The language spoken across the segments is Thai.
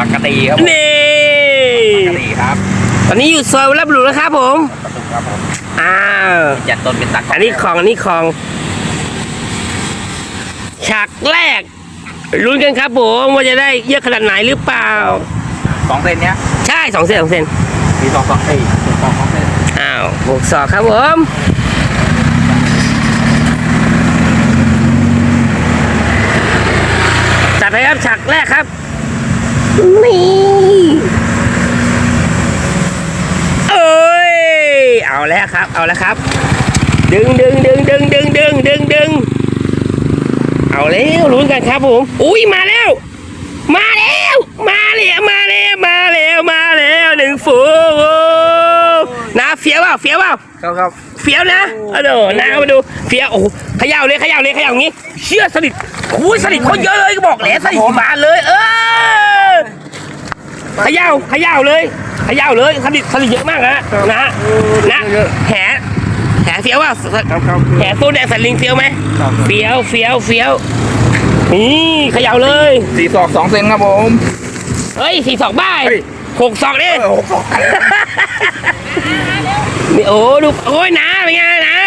ปกติครับผมนี่ปกติครับตอนนี้อยู่ซอยวัดรับหลูแล้วครับผมประตูครับผมอ้าวจัดต้นเป็นตักอันนี้ของอันนี้ของฉากแรกลุ้นกันครับผมว่าจะได้เยอะขนาดไหนหรือเปล่าสองเส้นเนี้ยใช่สองเซนสองเซนมีสองสองเอ้ยสองสองเส้นอ้าวบวกสองครับผมจัดไปครับฉากแรกครับ นี่เอ้ย เอาแล้วครับ เอาแล้วครับ ดึงดึงดึงดึงดึงดึงดึงดึงเอาแล้วลุ้นกันครับผม อุ้ยมาแล้ว มาแล้ว มาแล้ว มาแล้ว มาแล้ว มาแล้วหนึ่งฝูง เฟี้ยวเปล่าเฟี้ยวเปล่าครับครับเฟี้ยวนะเอาดูนะเอามาดูเฟี้ยวโอ้โหเขย่าเลยเขย่าเลยเขย่าอย่างงี้ เชื่อสนิทคุยสนิทคนเยอะเลยก็บอกแล้วสนิทมาเลย เออเขย่าเขย่าเลยเขย่าเลยสนิทสนิทเยอะมากนะนะนะแหแหเฟี้ยวเปล่าครับครับแหตัวแดงสันลิงเฟี้ยวไหมครับเฟี้ยวเฟี้ยวเฟี้ยวนี่เขย่าเลยสี่ศอกสองเส้นครับผมเฮ้ยสี่สองบ้ายเฮ้ยหกสองนี่เออหกศอก นี่โอ้ดูโอ้ยนะเป็นไงนะ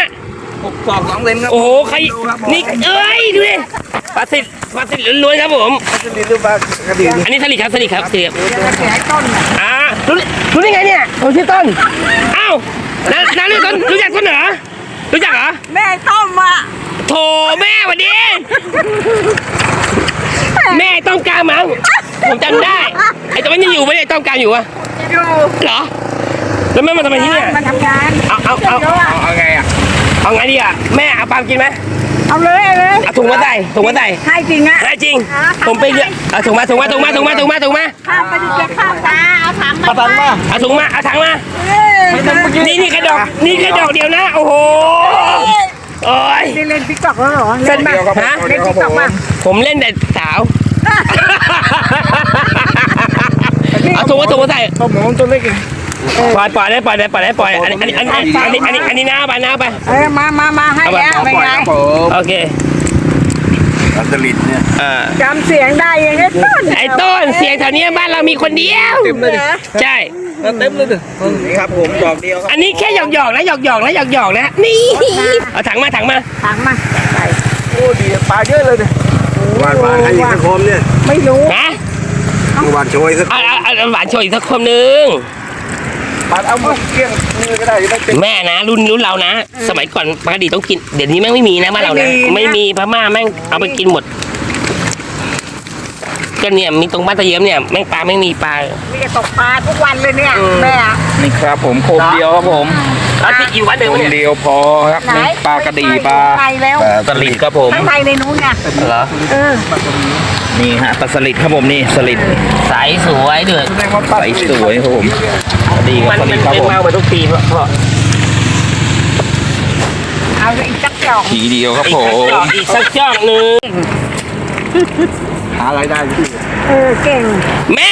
หกศอกสองเส้นครับโอ้โหใครดูครับผมนี่เอ้ยดูดิปลาสิทธิ์ปลาสิทธิ์ล้วนๆครับผมจะดีหรือเปล่ากระดิ่งอันนี้สลิดครับสลิดครับสลิดครับแขนต้นน่ะอ่ารู้รู้ได้ไงเนี่ยผมชื่อต้นอ้าวน้าน้ารู้ต้นรู้จักต้นเหรอรู้จักเหรอแม่ต้มอะโถแม่หวันดีแม่ต้องกลางมั้งผมจำได้ไอ้ตัวนี้ยังอยู่ไหมเนี่ยต้องกลางอยู่อะอยู่เหรอ แล้วแม่มาทำไมที่เนี่ยมาทำงานเอาเอาเอาเยอะอะเอาเอาไงอะเอาไงดีอะแม่เอาปาล์มกินไหมเอาเลยเอาเลยเอาถุงมาใส่ถุงมาใส่ให้จริงอะได้จริงผมไปเยอะเอาถุงมาถุงมาถุงมาถุงมาถุงมาถุงมาข้ามไปดูเก็บข้าวตาเอาถังประตันมาเอาถุงมาเอาถังมาเอ้ยนี่นี่แค่ดอกนี่แค่ดอกเดียวนะโอ้โหโอ้ยนี่เล่นติ๊กต็อกแล้วเหรอเล่นเดียวครับผมฮะเดียวครับผมผมเล่นแต่สาวเอาถุงมาถุงมาใส่ครับผมตัวเล็กเอง ปล่อยปล่อยได้ปล่อยได้ปล่อยได้ปล่อยอันนี้อันนี้อันนี้อันนี้อันนี้อันนี้น้าไปหน้าไปเออมามามาให้แล้วเป็นไงโอเคอัสลิดเนี่ยจำเสียงได้ยังไงต้นไอ้ต้นเสียงแถวนี้บ้านเรามีคนเดียวเต็มเลยดิใช่เต็มเลยดินี่ครับผมดอกเดียวครับอันนี้แค่หยอกหยอกๆนะหยอกหยอกๆนะหยอกหยอกๆนะนี่เอาถังมาถังมาถังมาใส่โอ้ดีปลาเยอะเลยดิหวานหวานให้ยิงตะคมเนี่ยไม่รู้นะหวานโชยสักหวานโชยอีกสักคนนึง ปลาเอามือเกี้ยงมือก็ได้จะได้เต็มแม่นะ รุ่นรุ่นเรานะ สมัยก่อนปกติต้องกิน เดี๋ยวนี้แม่งไม่มีนะบ้านเรานะไม่มีพม่าแม่งเอาไปกินหมด ก็เนี่ยมีตรงบ้านตะเยี่ยมเนี่ยแม่งปลาไม่มีปลา มีแต่ตกปลาทุกวันเลยเนี่ยแม่อะ นี่ครับผมโคมเดียวครับผมแล้วที่อยู่วัดเดิมโคมเนี่ย เดียวพอครับไหน นี่ปลากระดีปลาไปแล้วปลาสลิดครับผมข้างในในนู้นไงเหรอเออนี่ฮะปลาสลิดครับผมนี่สลิดใสสวยเดือดใสสวยครับผมกระดีกับมันสมัลินดครับเป็นผมเมาไปทุกปีเพราะเพราะเอาอีกจักจอกทีเดียวครับอีผกสักมจอกอีกสักจอกหนึ่ง หารายได้พี่เออเก่ง แม่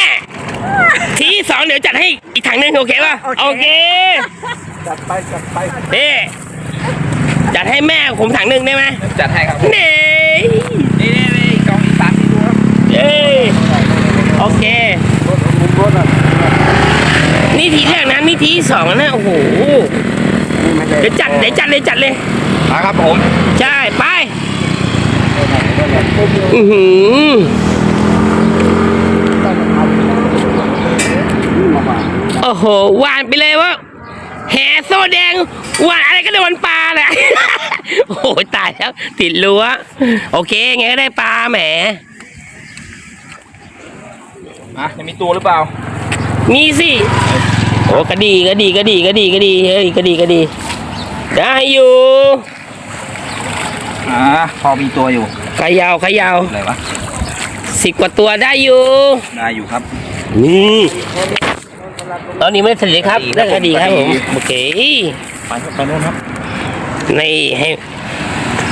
ทีสองเดี๋ยวจัดให้อีกถังหนึงโอเคป่ะโอเคโอเคจัดไปจัดไปเด้จัดให้แม่ผมถังหนึ่งได้ไหมจัดให้ครับเน่นี่นี่นี่กองอีสานที่ดูครับเอ้ยโอเค รถมุมรถอะนี่ทีแรกนะนี่ทีสองนะโอ้โหเดี๋ยวจัดเดี๋ยวจัดเลยจัดเลยมาครับผม ใช่ไป อือหือโอ้โหหวานไปเลยว่าแห่โซแดงหวานอะไรก็โดนปลาแหละโอ้โหตายแล้ว ติดรั้วโอเคไงก็ได้ปลาแหมมาจะมีตัวหรือเปล่า มีสิโอ้กระดีกระดีกระดีกระดีกระดีเฮ้ยกระดีกระดี ได้อยู่ อ่าพอมีตัวอยู่เขยาวขยาวอะไรวะสิบกว่าตัวได้อยู่ ได้อยู่ครับ นี่ตอนนี้ไม่เสร็จเลยครับได้คดีครับผมโอเคไปไปโน่นครับนี่ให้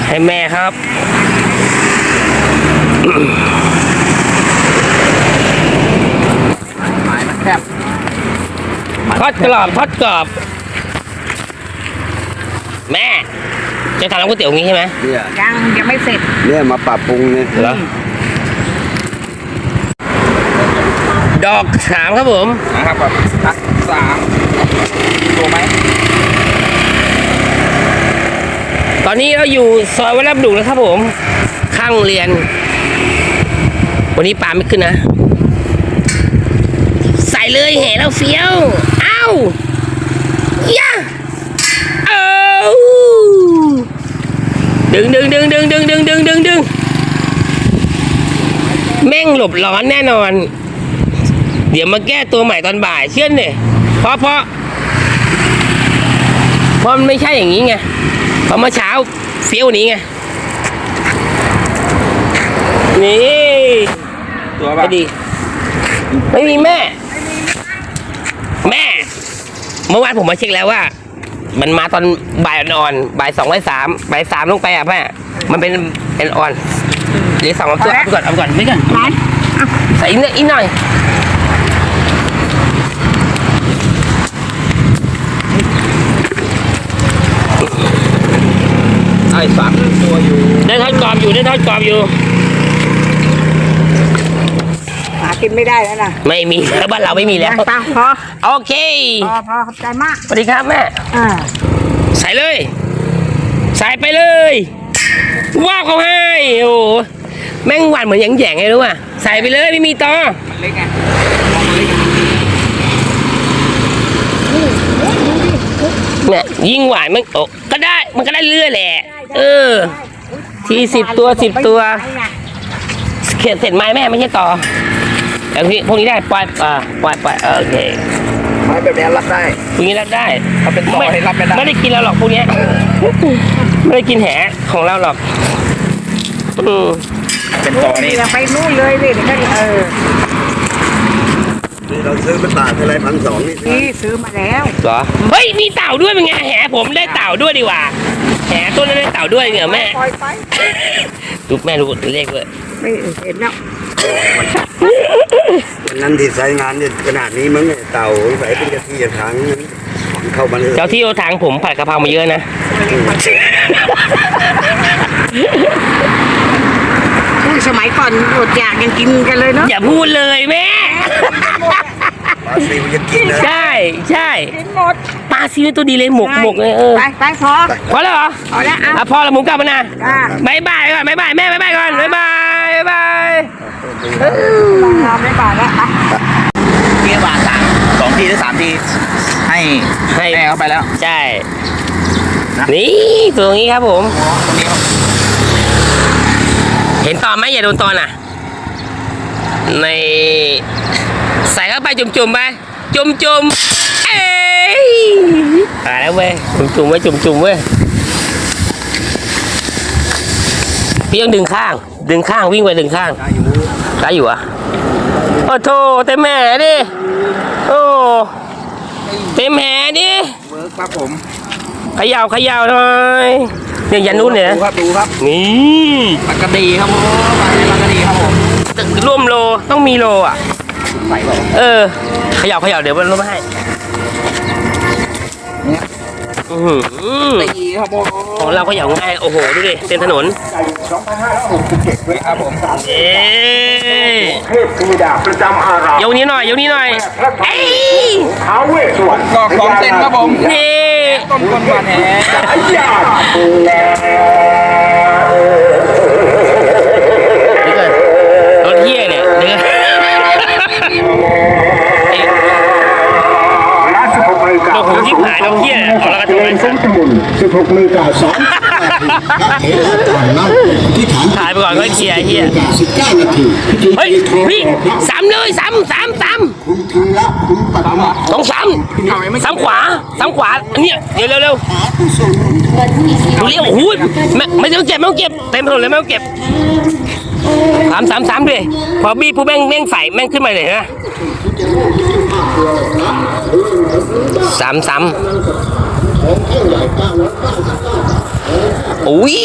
ให้แม่ครับหมายมันแคบทอดกรอบทอดกรอบ แม่ จะทำร้านก๋วยเตี๋ยวงี้ใช่ไหมเนี่ยยังยังไม่เสร็จเนี่ยมาปรับปรุงเนี่ยเหรอดอกสามครับผมนะครับแบบตักสามตัวไหมตอนนี้เราอยู่ซอยวัดรับดุแล้วครับผม ข้างโรงเรียน วันนี้ปลาไม่ขึ้นนะ ใส่เลยแห่แล้วเฟี้ยว เอ้าย่าเอ้า ดึงดึงดึงดึงดึงดึงดึงดึงดึงแม่งหลบร้อนแน่นอน เดี๋ยวมาแก้ตัวใหม่ตอนบ่ายเชื่อเนี่ยเพราะเพราะเพราะมันไม่ใช่อย่างนี้ไงเพราะเมื่อเช้าเฟี้ยวนี้ไงนี่ตัวพแบบอดี ไม่มีแม่ แม่ เมื่อวานผมมาเช็คแล้วว่า มันมาตอนบ่ายอ่อนๆบ่ายสองบ่ายสามบ่ายสามลงไปอะแม่มันเป็นเป็นอ่อนเดี๋ยวสองตัวเอาไปก่อนเอาไปก่อนไม่ก่อนร้านใส่อีกนิดอีกหน่อยไอ้สามตัวอยู่ได้ทอดกรอบอยู่ได้ทอดกรอบอยู่ หา กินไม่ได้แล้วนะไม่มีแล้วบ้านเราไม่มีแล้วไปพอโอเค พอพอขอบใจมากสวัสดีครับแม่ อ่าใส่เลย ใส่ไปเลย ว้าวเขาให้ โอ้โหแม่งหวานเหมือนหยงแหยงไงรู้ป่ะ ใส่ไปเลยไม่มีตอมันเล็กไงมองมันเล็กเนี่ยยิ่งหวานมันโอ้ก็ได้มันก็ได้เรื่อยแหละ เออ ทีสิบตัวสิบตัว เขียนเสร็จไหมแม่ไม่ใช่ต่อ อย่างนี้พวกนี้ได้ปล่อยอ่าปล่อยปล่อยเออโอเคไม้แบบนี้รับได้พวกนี้รับได้ถ้าเป็นต่อให้รับไม่ได้ไม่ได้กินเราหรอกพวกเนี้ยไม่ได้กินแหของเราหรอกอืมเป็นต่อนี่เราไปนู่นเลยดิเดี๋ยวก็เออนี่เราซื้อมาตากอะไรพันสองนี่นี่ซื้อมาแล้วเหรอเฮ้ยมีเต่าด้วยเป็นไงแหผมได้เต่าด้วยดีกว่าแหต้นนั้นได้เต่าด้วยเนี่ยแม่ปล่อยไปดูแม่รู้เลขด้วยไม่เห็นแล้ว วันนั้นที่ใช้งานเนี่ยขนาดนี้มั้งเนี่ยเต่าใส่เป็นกะทิจะถังเข้ามาเลยเจ้าที่โอทางผมผัดกะเพรามาเยอะนะ อุ้ยสมัยก่อนอดอยากยังกินกันเลยเนาะอย่าพูดเลยแม่ ปลาซิวยังกินเลยใช่ใช่กินหมดปลาซีอิ๊วตัวดีเลยหมกหมกเลยเออไปไปพอ พอแล้วเหรอพอแล้วอะ อะพอแล้วหมูกลับมานะอะบายบายก่อนบายบายแม่บายบายก่อนบายบายบายบาย ลาไม่บาทแล้วอะเกียร์บาทสามสองทีหรือสามทีให้ให้แม่เข้าไปแล้ว ใช่ นี่ตัวนี้ครับผม เห็นตอนไหมอย่าโดนตอนอะ ใน ใส่เข้าไปจุ่มๆไป จุ่มๆ เอ้ยมาแล้วเว้ย จุ่มๆไว้ย จุ่มๆเว้ยพี่ต้องดึงข้าง ดึงข้างวิ่งไปดึงข้างได้อยู่อะโอ้โถเต็มแหดิโอ้เต็มแหดิเวิร์กครับผมเขย่าเขย่าหน่อยเนี่ยยันนู้นเนี่ยดูครับดูครับนี่ปากกระดีครับผมปากกระดีปากกระดีครับผมร่วมโลต้องมีโลอะใส่บอกเออเขย่าเขย่าเดี๋ยวมันลดมาให้เนี่ย อื้อหือตีครับผมของเราเขย่าง่ายโอ้โหดูดิเต็มถนนครับผมเอ๊ะเทพธิดาประจำอารามยกนี้วหน่อยยกนี้วหน่อยเอ้ยท้าวเวสสวรรณก็ของเซนครับผมนี่ต้นก้นบานแหไอ้ยา 16นาฬิกา2เทศกาลน้ำที่ฐานถ่ายไปก่อนก็เคลียร์ไอ้เฮีย19นาทีพิธีเฮ้ยทองพี่สามเลยสามสามสามคุณธีระคุณปัตมาสองสามสามขวาสามขวาเนี่ยเดี๋ยวเร็วเร็วหาผู้ทรงดูเรียกโอ้โหไม่ไม่ต้องเก็บไม่ต้องเก็บเต็มถนนเลยไม่ต้องเก็บสามสามสามเลยพอบี้ผู้แม่งแม่งใส่แม่งขึ้นมาเลยนะสามสามโอ้ย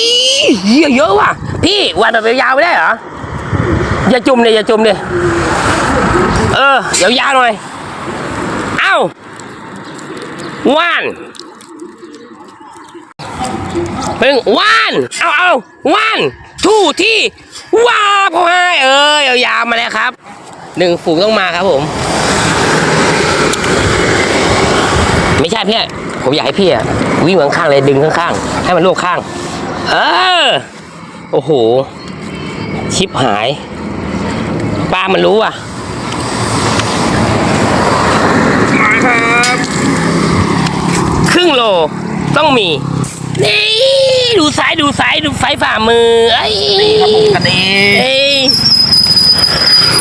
เยอะเยอะว่ะ พี่วันแบบยาวไม่ได้เหรอ อย่าจุ่มเลยอย่าจุ่มเลยเออ ยาวๆหน่อย เอ้าว่านหนึ่งวันเอาเอาวันทูที่ว้าพ่อให้เออยาวๆมาแล้วครับ หนึ่งฝูงต้องมาครับผม ไม่ใช่พี่ ผมอยากให้พี่อะวิ่งข้างๆเลยดึงข้างๆ ให้มันลวกข้าง เออ โอ้โห ชิปหายปลามันรู้อะมาครับครึ่งโลต้องมี นี่ดูซ้ายดูซ้ายดูไฟฝ่ามือไอ้ยครับผมกระดีเอ้ย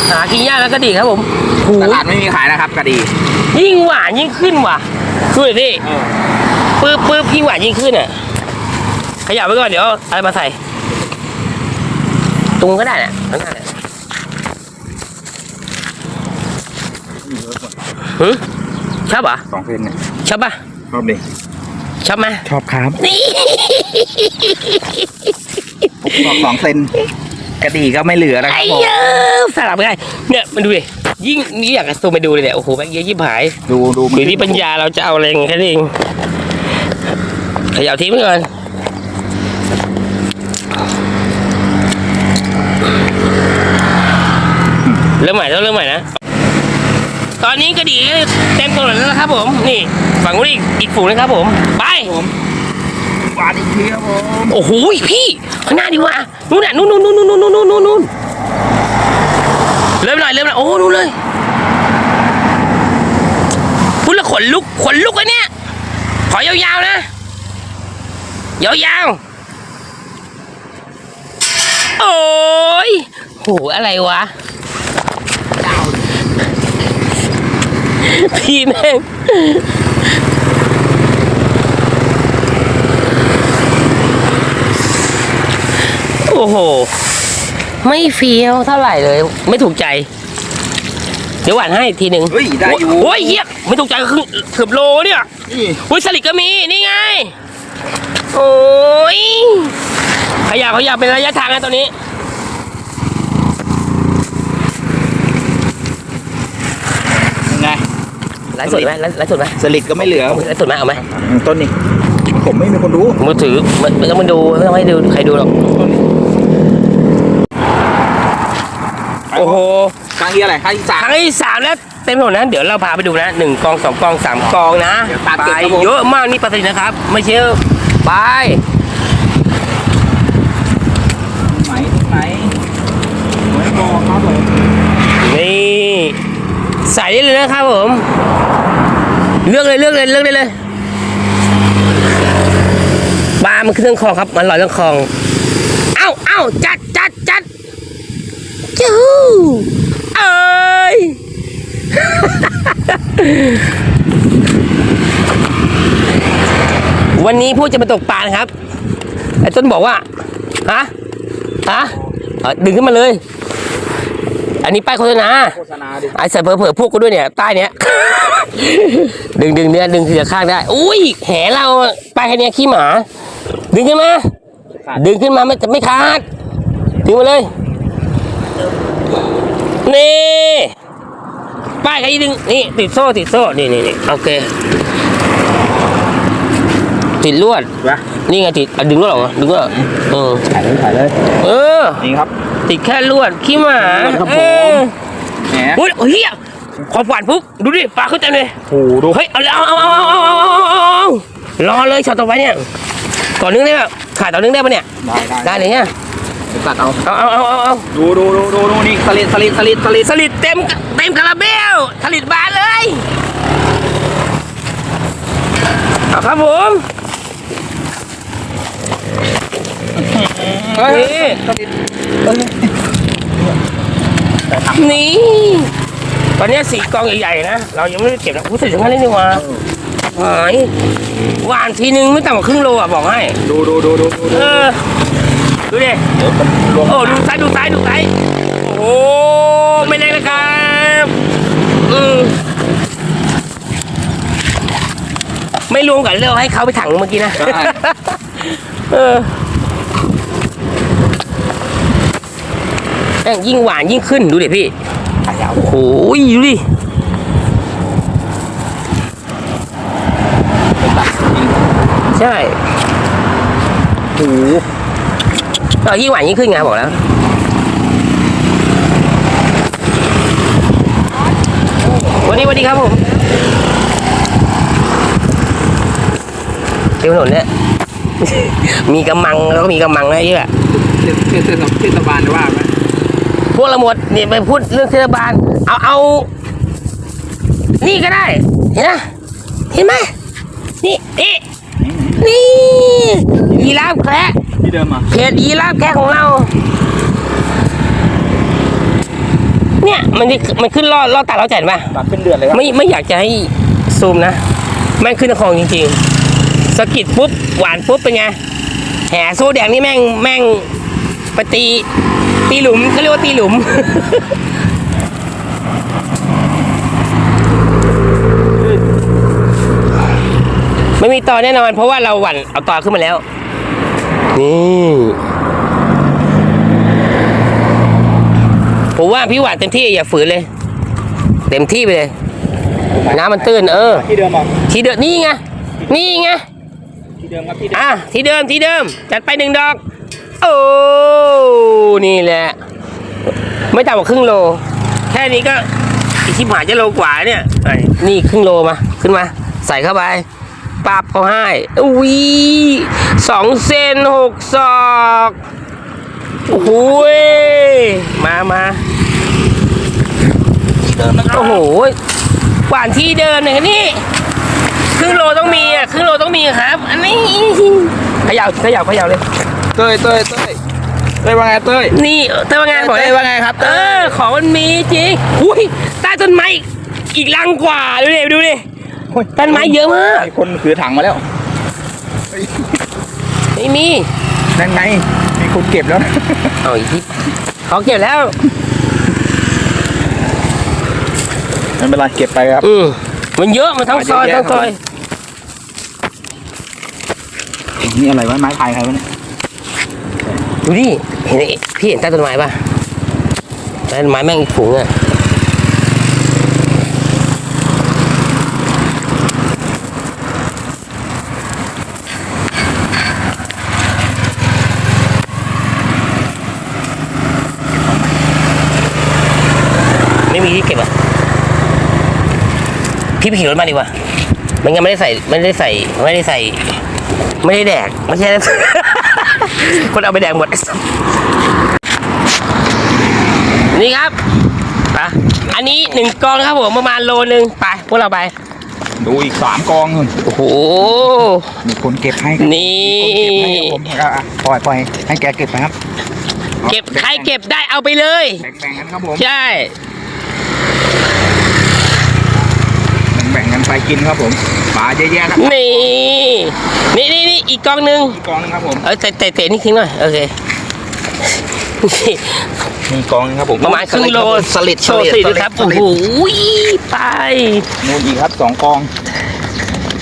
หากินยากแล้วก็ดีครับผมหูตลาดไม่มีขายนะครับกระดี ยิ่งหวานยิ่งขึ้นว่ะดูดิพี่ปื๊บปื๊บยิ่งหวานยิ่งขึ้นอะขยับไว้ก่อนเดี๋ยวเอาอะไรมาใส่ตรงก็ได้น่ะข้างหน้าน่ะหืชอบเหรอสองเซนเนี่ยชอบปะชอบดิชอบไหมชอบครับนี่บอกสองเซนกระดีก็ไม่เหลือนะคไอ้รับผมเหี้ยสลับกันเนี่ยมันดูดิ ยิ่งนี่อยากซูมไปดูเลยเนี่ยโอ้โหแม่งเยอะยิบหายดูดูอยู่ที่ปัญญาเราจะเอาแรงแค่นี้เขยับทิ้งไปก่อนเริ่มใหม่ต้องเริ่มใหม่นะ ตอนนี้ก็ดีเต็มถนนแล้วนะครับผม นี่ฝั่งนู้นอีกอีกฝูงนะครับผม ไปหวานอีกทีครับผม โอ้โหพี่ ข้างหน้าดีว่า นู่นน่ะ นู่นนู่นนู่นนู่นนู่นนู่น เริ่มหน่อยเริ่มหน่อยโอ้นู่นเลยพูดแล้วขนลุกขนลุกอะเนี่ยขอยาวๆนะยาวๆโอ้ยโหอะไรวะพี่แม่งโอ้โห ไม่เฟี้ยวเท่าไหร่เลย ไม่ถูกใจ เดี๋ยวหวานให้อีกทีหนึ่งเฮ้ยได้อยู่ โอ้ยเหี้ยไม่ถูกใจก็คือเกือบโลเนี่ยนี่อุ้ยสลิดก็มีนี่ไง โอ้ยขยับขยับเป็นระยะทางนะตัวนี้ ยังไงไลฟ์สดไหมไลฟ์ไลฟ์สดไหมสลิดก็ไม่เหลือไลฟ์สดไหมเอาไหมต้นนี้ ผมไม่มีคนดูมือถือมันมันต้องมันดูไม่ต้องให้ดูใครดูหรอก โอ้โหครั้งที่อะไรครั้งที่สาม ครั้งที่สามแล้วเต็มไปหมดนะเดี๋ยวเราพาไปดูนะหนึ่งกองสองกองสามกองนะเดี๋ยวตามไปเก็บครับผม เยอะมากนี่ปลาสลิดนะครับ ไม่เชื่อไปไหมไหมไม่บอกครับผมนี่ใส่ได้เลยนะครับผมเลือกเลยเลือกเลยเลือกได้เลยปลามันขึ้นเรื่องคลองครับ มันลอยเรื่องคลอง เอ้าเอ้าจัดจัดจัด จู้เอ้ยวันนี้ผู้จะมาตกปลานะครับไอ้ต้นบอกว่าฮะฮะเอ่อดึงขึ้นมาเลย อันนี้ป้ายโฆษณาโฆษณาดิไอ้ใส่เผลอๆพวกกูด้วยเนี่ยใต้เนี้ยดึงดึงเนี่ยดึงทีละข้างได้ อุ้ยแหเราป้ายแค่เนี้ยขี้หมา ดึงขึ้นมา ดึงขึ้นมาไม่จะไม่ขาดดึงมาเลย นี่ ป้ายแค่นี้ดึงนี่ติดโซ่ติดโซ่ นี่นี่นี่โอเค ติดลวด วะนี่ไงติดอะดึงลวดออกมาดึงลวดออกเออ ถ่ายเลยถ่ายเลยเออ นี่ครับ ติดแค่ลวดขี้หมาลวดครับเอผมอแหมโอ้ยเฮียขอฝันปุ๊บดูดิปลาขึ้นเต็มเลย โอ้โหดูเฮ้ย เอาเลยเอาเอาเอาเอาเอาเอาเอารอเลยช็อตต่อไปเนี่ย ต่อเนื่องได้ป่ะขาดต่อเนื่องได้ป่ะเนี่ย ได้ได้ได้เลยเนี่ยเดี๋ยว ตัดเอาเอาเอาเอาเอาเอาดูดูดูดูดูนี่สลิดสลิดสลิดสลิดสลิดเต็มเต็มคาราเบลสลิดบานเลยเอาครับผมนี่นี่ตอนเนี้ยสี่กองใหญ่ๆนะ เรายังไม่ได้เก็บนะอู้สิถึงขั้นนี้นี่หว่าหายหวานทีนึงไม่ต่ำกว่าครึ่งโลอะบอกให้ ดูดูดูดูดูเออ ดูดิเดี๋ยวมันรวมโอ้ดูซ้ายดูซ้ายดูซ้ายโอ้ไม่ได้นะครับอืมไม่รวมกับเรื่องให้เขาไปถังเมื่อกี้นะเออแม่งยิ่งหวานยิ่งขึ้นดูดิพี่ถ่ายยาวโอ้โหดูดิเป็นตัดจริงใช่โอ้โห เออยิ่งหวานยิ่งขึ้นไงบอกแล้ววันนี้สวัสดีครับผมเที่ยวถนนเนี่ย มีกำมังแล้วก็มีกำมังนะเยอะเทศเทศบาลว่าไหมพวกเราหมดนี่ไปพูดเรื่องเทศบาล เอาเอา นี่ก็ได้ เห็นนะเห็นไหมนี่นี่นี่ยีราฟแคระ ที่เดิมอะเพจยีราฟแคระของเรา เนี่ยมันจะมันขึ้นล่อล่อตาล่อใจเห็นป่ะตัดเป็นเดือนเลยครับไม่ไม่อยากจะให้ซูมนะแม่งขึ้นคลองจริงๆสะกิดปุ๊บหวานปุ๊บเป็นไงแห่โซ่แดงนี่แม่งแม่งไปตีตีหลุมเขาเรียกว่าตีหลุมไม่มีต่อแน่นอนเพราะว่าเราหวั่นเอาต่อขึ้นมาแล้ว นี่ผมว่าพี่หวานเต็มที่อย่าฝืนเลย เต็มที่ไปเลย น้ำมันตื้นเออ ที่เดิมอะทีเดิมนี่ไงนี่ไงที่เดิมครับที่เดิมอะที่เดิมที่เดิม จัดไปหนึ่งดอก โอ้นี่แหละ ไม่ต่ำกว่าครึ่งโล แค่นี้ก็อีกชิบหายจะโลกว่าเนี่ยไอ้นี่ครึ่งโลมาขึ้นมา ใส่เข้าไป ปรับเขาให้อุ้ยสองเซนหกศอกโอ้โหยมามาโอ้โหหวานที่เดิมเนี่ยนี่ครึ่งโลต้องมีอะครึ่งโลต้องมีครับ อันนี้เขย่าเขย่าเขย่าเลยเต้ยเต้ยเต้ยเต้ยว่าไงเต้ยนี่เต้ยว่าไงบอกเต้เลยยว่าไงครับเอเต้ยอของมันมีจริงอุ้ยใต้ต้นไม้อีกลังกว่าดูดิดูดิ ต้นไม้เยอะมาก มีคนถือถังมาแล้วไม่มีนั่นไงมีคนเก็บแล้วนะเอาอีกทีเขาเก็บแล้ว ไม่เป็นไรเก็บไปครับ อืมมันเยอะมันทั้งซอยเยอะแยะทั้งซอยนี่อะไรวะไม้พายใครวะเนี่ยดูดิเห็นไอ้พี่เห็นใต้ต้นไม้ป่ะใต้ต้นไม้แม่งอีกฝูงอะ ม่มีที่เก็บอะพี่ไปขี่รถมาดีกว่ามันยังไม่ได้ใส่ไม่ได้ใส่ไม่ได้ใส่ ไม่ได้แดกไม่ใช่คนเอาไปแดกหมดนี่ครับไปอันนี้หนึ่งกองครับผมประมาณโลนึงไปพวกเราไป ดูอีกสามกองนู่นโอ้โหมีคนเก็บให้ครับนี่มีคนเก็บให้ครับผมอะปล่อยปล่อยให้แกเก็บไปครับ เก็บใครเก็บได้เอาไปเลยแบ่งแบ่งกันครับผมใช่ แบ่งกัน ไปกินครับผมปลาเยอะแยะครับนี่นี่นี่นี่อีกกองหนึ่งอีกกองนึงครับผมเออเตะเตะเตะนี่ทิ้งหน่อยโอเคมีกองนึงครับผมประมาณครึ่งโลสลิดโชว์สิดูครับสโอ้ลิโหดไปนู่นอีกครับสองกอง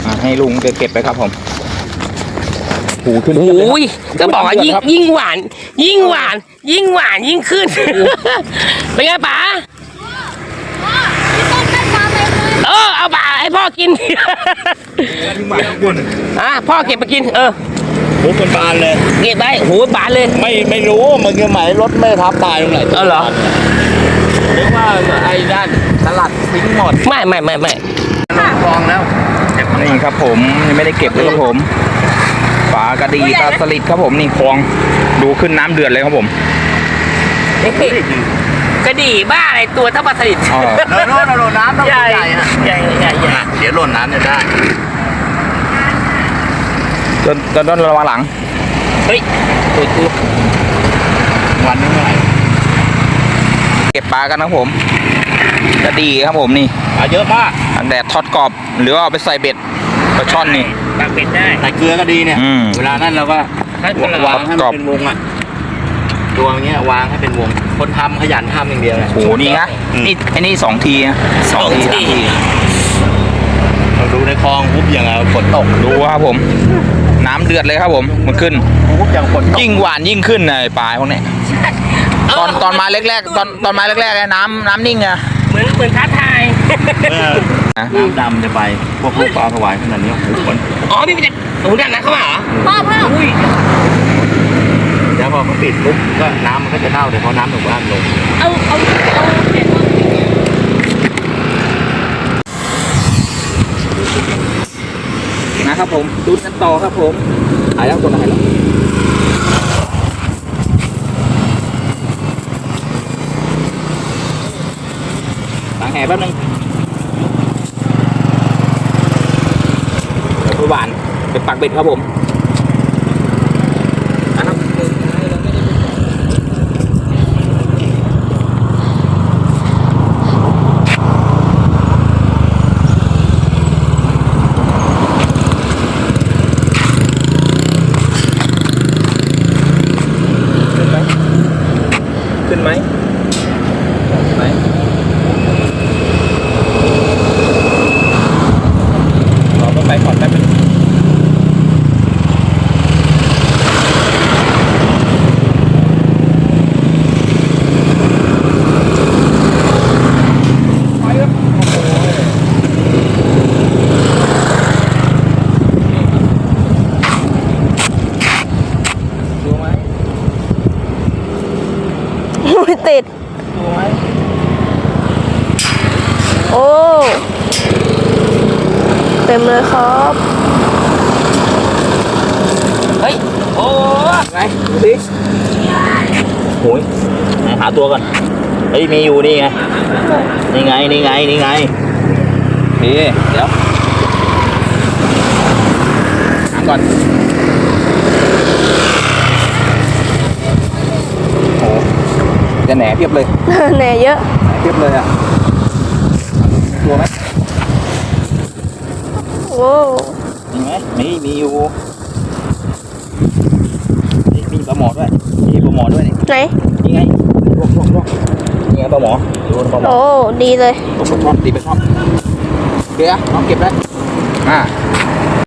อะให้ลุงไปเก็บไปครับผมหูขึ้นโอ้เยอะเลยครับยก็บอกว่ายิ่งครับยิ่งหวาน ยิ่งหวาน ยิ่งหวานยิ่งขึ้นเป็นไงป๋า เออเอาป๋าให้พ่อกินอะพ่อเก็บไปกิน เออ ผมเป็นบานเลย เก็บได้โหบานเลย ไม่ไม่รู้มึงจะหมายรถไม่ทับตายตรงไหนเออเหรอหรือว่าไอ้ด้านสลัดทิ้งหมดไม่ไม่ไม่ไม่คลองแล้วนี่ครับผมยังไม่ได้เก็บเลยครับผมปลากระดีปลาสลิดครับผมนี่คลอง ดูขึ้นน้ำเดือดเลยครับผม กระดี่บ้าอะไรตัวเท่าปลาสลิดอ๋อเดินโน่นโน่นน้ำต้องใหญ่ใหญ่ฮะใหญ่ใหญ่ใหญ่ เดี๋ยวหล่นน้ำจะได้ต้นต้นต้นระวังหลัง เฮ้ยโอ้ยกูวันนี้เมื่อไหร่เก็บปลากันนะครับผมกระดีครับผมนี่ปลาเยอะมากอันแดดทอดกรอบ หรือว่าเอาไปใส่เบ็ดปลาช่อนนี่ ปลาเป็ดได้ ใส่เกลือก็ดีเนี่ย อืม เวลานั้นเราก็ถ้าเป็นวางให้มันเป็นวงอะ ตัวอย่างเงี้ยวางให้เป็นวง คนทำขยันทำอย่างเดียวเลยโอ้โหนี่นะนี่ไอ้นี่สองทีนะสองทีสามทีเราดูในคลองปุ๊บอย่างเอาฝนตกดูครับผม น้ำเดือดเลยครับผม มันขึ้น ปุ๊บอย่างฝนตกยิ่งหวานยิ่งขึ้นเลยปลาพวกเนี้ยตอนตอนมาแรกๆตอนตอนมาแรกๆเนี่ยน้ำน้ำนิ่งอะเหมือนเหมือนท้าทายเออน้ำดำจะไปพวกลูกปลาถวายขนาดนี้โอ้โหฝนอ๋อพี่ไปจัดหนูดันนะเข้ามาเหรอพ่อพ่ออุ้ยเดี๋ยวพ พอเขาปิดปุ๊บก็น้ำมันก็จะเน่าเลยเพราะน้ำถูกน้ำลงเอาเอาเอาเห็นว่นะครับผมดูกันต่อครับผมหายแล้วคนหายแล้วหลังแห่แป๊บนึงเดี๋วหานไปปักเบ็ดครับผม ขึ้นไหมขึ้นไหมรองไปก่อนแป๊บนึงไปครับโอ้โหดูไหม ไม่ติด ดูไหม โอ้ เต็มเลยครับ เฮ้ย โอ้ไงดูสิโอ้ยไหนหาตัวก่อน เฮ้ย มีอยู่นี่ไง นี่ไง นี่ไง นี่ไงนี่เดี๋ยวหาก่อนโอ้จะแหนเพียบเลย แหน่เยอะแหนเพียบเลยอะกลัวไหม โอ้มีไหมมีมีอยู่นี่มีปลาหมอด้วยมีปลาหมอด้วยนี่ไหนนี่ไงลวกลวกลวกนี่ไงปลาหมอดูปลาหมอโอ้ดีเลยลวกลวกลวกตีไปชอบเดี๋ยวน้องเก็บได้อ่า